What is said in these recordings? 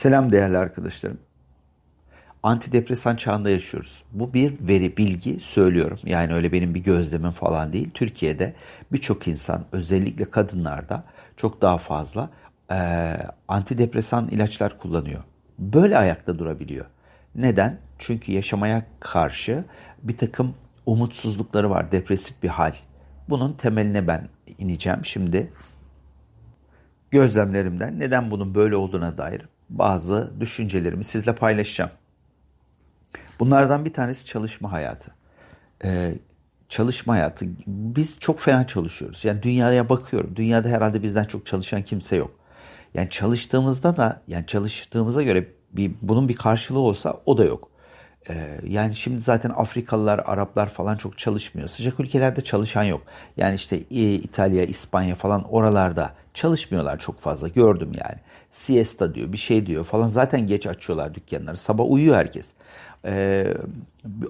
Selam değerli arkadaşlarım. Antidepresan çağında yaşıyoruz. Bu bir veri, bilgi söylüyorum. Yani öyle benim bir gözlemim falan değil. Türkiye'de birçok insan özellikle kadınlarda çok daha fazla e, antidepresan ilaçlar kullanıyor. Böyle ayakta durabiliyor. Neden? Çünkü yaşamaya karşı bir takım umutsuzlukları var, depresif bir hal. Bunun temeline ben ineceğim şimdi. Gözlemlerimden neden bunun böyle olduğuna dair bazı düşüncelerimi sizle paylaşacağım. Bunlardan bir tanesi çalışma hayatı. Ee, çalışma hayatı. Biz çok fena çalışıyoruz. Yani dünyaya bakıyorum. Dünyada herhalde bizden çok çalışan kimse yok. Yani çalıştığımızda da yani çalıştığımıza göre bir, bunun bir karşılığı olsa o da yok. Ee, yani şimdi zaten Afrikalılar, Araplar falan çok çalışmıyor. Sıcak ülkelerde çalışan yok. Yani işte İtalya, İspanya falan oralarda çalışmıyorlar çok fazla. Gördüm yani. Siesta diyor, bir şey diyor falan. Zaten geç açıyorlar dükkanları. Sabah uyuyor herkes. Ee,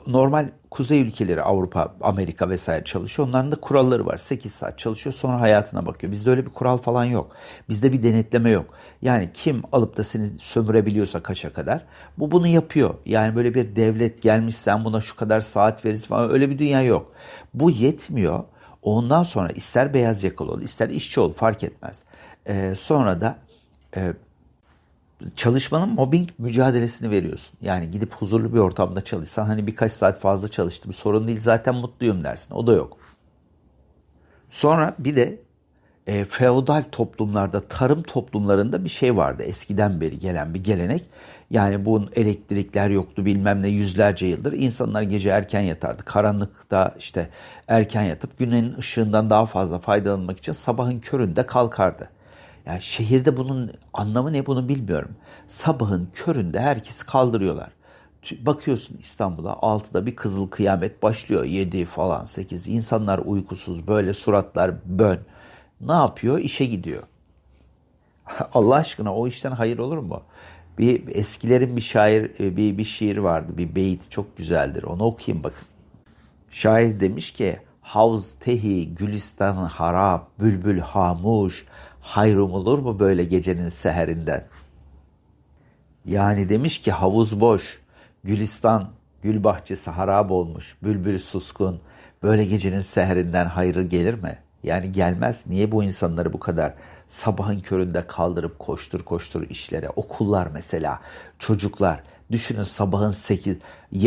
normal kuzey ülkeleri Avrupa, Amerika vesaire çalışıyor. Onların da kuralları var. 8 saat çalışıyor sonra hayatına bakıyor. Bizde öyle bir kural falan yok. Bizde bir denetleme yok. Yani kim alıp da seni sömürebiliyorsa kaça kadar bu bunu yapıyor. Yani böyle bir devlet gelmiş sen buna şu kadar saat verirsin falan öyle bir dünya yok. Bu yetmiyor. Ondan sonra ister beyaz yakalı ol ister işçi ol fark etmez. Ee, sonra da e, çalışmanın mobbing mücadelesini veriyorsun. Yani gidip huzurlu bir ortamda çalışsan hani birkaç saat fazla çalıştım sorun değil zaten mutluyum dersin. O da yok. Sonra bir de e, feodal toplumlarda, tarım toplumlarında bir şey vardı. Eskiden beri gelen bir gelenek. Yani bunun elektrikler yoktu bilmem ne yüzlerce yıldır. İnsanlar gece erken yatardı. Karanlıkta işte erken yatıp güneşin ışığından daha fazla faydalanmak için sabahın köründe kalkardı. Yani şehirde bunun anlamı ne bunu bilmiyorum. Sabahın köründe herkes kaldırıyorlar. Bakıyorsun İstanbul'a 6'da bir kızıl kıyamet başlıyor. 7 falan 8 insanlar uykusuz böyle suratlar bön. Ne yapıyor? İşe gidiyor. Allah aşkına o işten hayır olur mu? Bir eskilerin bir şair bir bir şiir vardı. Bir beyit çok güzeldir. Onu okuyayım bakın. Şair demiş ki Havz tehi gülistan harap bülbül hamuş hayrım olur mu böyle gecenin seherinden? Yani demiş ki havuz boş, gülistan, gül bahçesi harap olmuş, bülbül suskun. Böyle gecenin seherinden hayrı gelir mi? Yani gelmez. Niye bu insanları bu kadar sabahın köründe kaldırıp koştur koştur işlere? Okullar mesela, çocuklar. Düşünün sabahın 8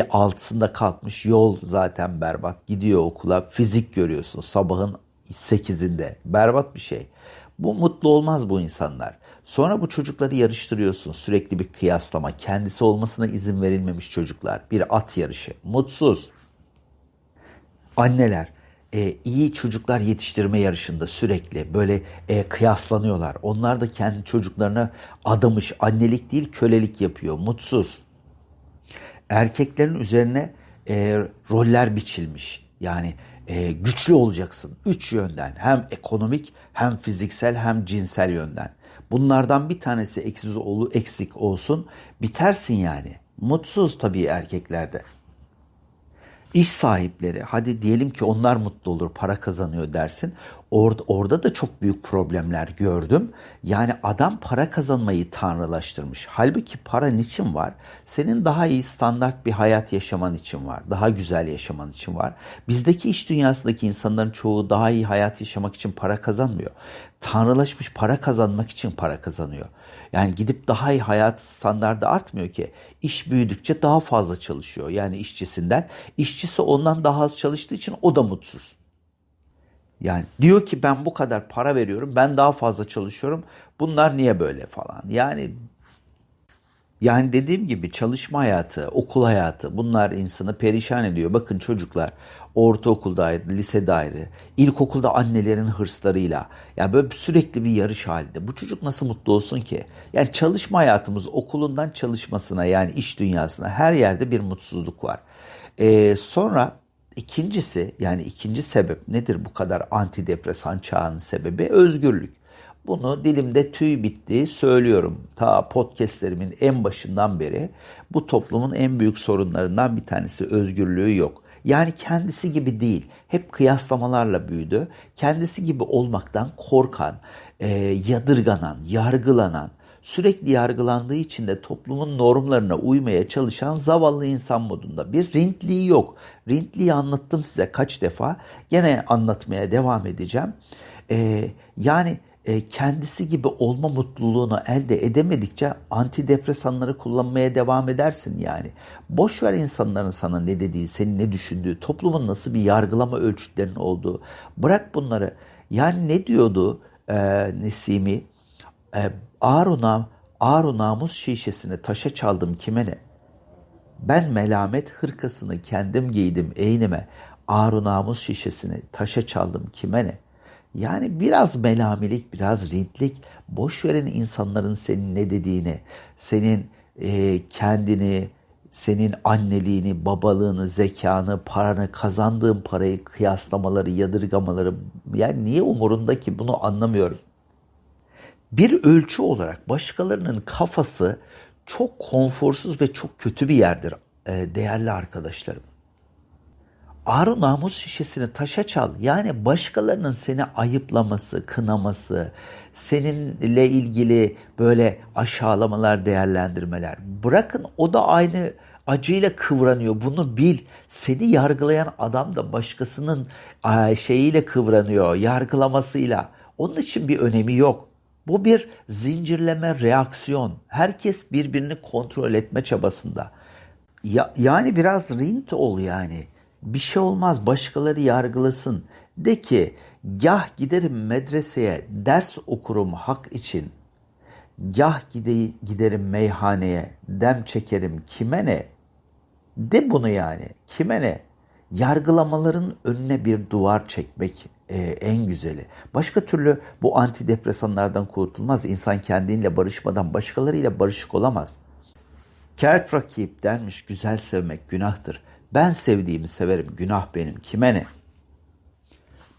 altısında kalkmış yol zaten berbat. Gidiyor okula fizik görüyorsun sabahın 8'inde. Berbat bir şey. Bu mutlu olmaz bu insanlar. Sonra bu çocukları yarıştırıyorsun. Sürekli bir kıyaslama. Kendisi olmasına izin verilmemiş çocuklar. Bir at yarışı. Mutsuz. Anneler e, iyi çocuklar yetiştirme yarışında sürekli böyle e, kıyaslanıyorlar. Onlar da kendi çocuklarına adamış annelik değil kölelik yapıyor. Mutsuz. Erkeklerin üzerine e, roller biçilmiş. Yani e, güçlü olacaksın. Üç yönden hem ekonomik hem fiziksel hem cinsel yönden. Bunlardan bir tanesi eksiz olu eksik olsun bitersin yani. Mutsuz tabii erkeklerde. İş sahipleri hadi diyelim ki onlar mutlu olur para kazanıyor dersin. Orada, orada da çok büyük problemler gördüm. Yani adam para kazanmayı tanrılaştırmış. Halbuki para niçin var? Senin daha iyi standart bir hayat yaşaman için var. Daha güzel yaşaman için var. Bizdeki iş dünyasındaki insanların çoğu daha iyi hayat yaşamak için para kazanmıyor. Tanrılaşmış para kazanmak için para kazanıyor. Yani gidip daha iyi hayat standardı artmıyor ki. İş büyüdükçe daha fazla çalışıyor. Yani işçisinden. İşçisi ondan daha az çalıştığı için o da mutsuz. Yani diyor ki ben bu kadar para veriyorum, ben daha fazla çalışıyorum. Bunlar niye böyle falan? Yani yani dediğim gibi çalışma hayatı, okul hayatı bunlar insanı perişan ediyor. Bakın çocuklar ortaokulda ayrı, lisede ilkokulda annelerin hırslarıyla yani böyle sürekli bir yarış halinde. Bu çocuk nasıl mutlu olsun ki? Yani çalışma hayatımız okulundan çalışmasına yani iş dünyasına her yerde bir mutsuzluk var. Ee, sonra ikincisi yani ikinci sebep nedir bu kadar antidepresan çağının sebebi? Özgürlük. Bunu dilimde tüy bitti söylüyorum. Ta podcastlerimin en başından beri bu toplumun en büyük sorunlarından bir tanesi özgürlüğü yok. Yani kendisi gibi değil. Hep kıyaslamalarla büyüdü. Kendisi gibi olmaktan korkan, e, yadırganan, yargılanan, sürekli yargılandığı için de toplumun normlarına uymaya çalışan zavallı insan modunda. Bir rintliği yok. Rintliği anlattım size kaç defa. Gene anlatmaya devam edeceğim. Ee, yani e, kendisi gibi olma mutluluğunu elde edemedikçe antidepresanları kullanmaya devam edersin yani. Boş ver insanların sana ne dediği, senin ne düşündüğü, toplumun nasıl bir yargılama ölçütlerinin olduğu. Bırak bunları. Yani ne diyordu e, Nesimi? E, ağır, ağır namus şişesini taşa çaldım kime ne? Ben melamet hırkasını kendim giydim eynime. Ağır namus şişesini taşa çaldım kime ne? Yani biraz melamilik, biraz rintlik, boş verin insanların senin ne dediğini, senin e, kendini, senin anneliğini, babalığını, zekanı, paranı, kazandığın parayı kıyaslamaları, yadırgamaları. Yani niye umurunda ki bunu anlamıyorum. Bir ölçü olarak başkalarının kafası çok konforsuz ve çok kötü bir yerdir e, değerli arkadaşlarım. Ağrı namus şişesini taşa çal. Yani başkalarının seni ayıplaması, kınaması, seninle ilgili böyle aşağılamalar, değerlendirmeler. Bırakın o da aynı acıyla kıvranıyor. Bunu bil. Seni yargılayan adam da başkasının şeyiyle kıvranıyor, yargılamasıyla. Onun için bir önemi yok. Bu bir zincirleme reaksiyon. Herkes birbirini kontrol etme çabasında. Ya, yani biraz rint ol yani. Bir şey olmaz başkaları yargılasın. De ki gah giderim medreseye ders okurum hak için. Gah gide, giderim meyhaneye dem çekerim kime ne? De bunu yani kime ne? Yargılamaların önüne bir duvar çekmek e, en güzeli. Başka türlü bu antidepresanlardan kurtulmaz. İnsan kendiyle barışmadan başkalarıyla barışık olamaz. Kelp rakip denmiş güzel sevmek günahtır. Ben sevdiğimi severim, günah benim, kime ne?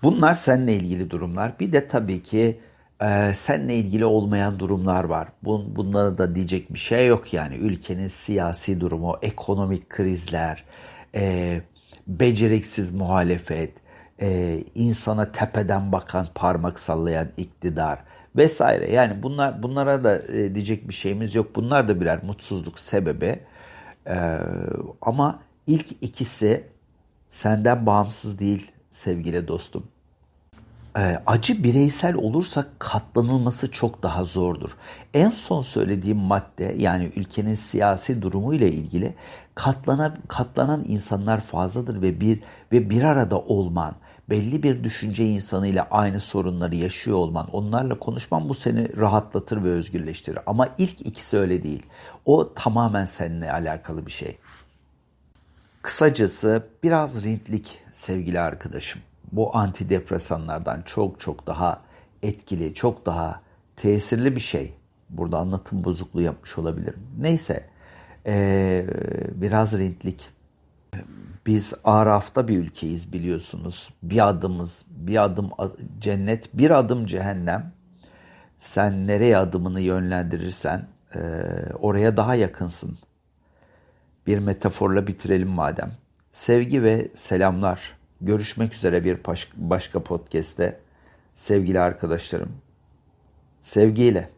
Bunlar seninle ilgili durumlar. Bir de tabii ki e, seninle ilgili olmayan durumlar var. Bun, bunlara da diyecek bir şey yok yani. Ülkenin siyasi durumu, ekonomik krizler, e, beceriksiz muhalefet, e, insana tepeden bakan, parmak sallayan iktidar vesaire. Yani bunlar bunlara da e, diyecek bir şeyimiz yok. Bunlar da birer mutsuzluk sebebi. E, ama İlk ikisi senden bağımsız değil sevgili dostum. Ee, acı bireysel olursa katlanılması çok daha zordur. En son söylediğim madde yani ülkenin siyasi durumu ile ilgili katlanan katlanan insanlar fazladır ve bir ve bir arada olman, belli bir düşünce insanıyla aynı sorunları yaşıyor olman, onlarla konuşman bu seni rahatlatır ve özgürleştirir. Ama ilk ikisi öyle değil. O tamamen seninle alakalı bir şey. Kısacası biraz rintlik sevgili arkadaşım. Bu antidepresanlardan çok çok daha etkili, çok daha tesirli bir şey. Burada anlatım bozukluğu yapmış olabilirim. Neyse, ee, biraz rintlik. Biz Araf'ta bir ülkeyiz biliyorsunuz. Bir adımız, bir adım cennet, bir adım cehennem. Sen nereye adımını yönlendirirsen e, oraya daha yakınsın bir metaforla bitirelim madem. Sevgi ve selamlar. Görüşmek üzere bir başka podcast'te sevgili arkadaşlarım. Sevgiyle.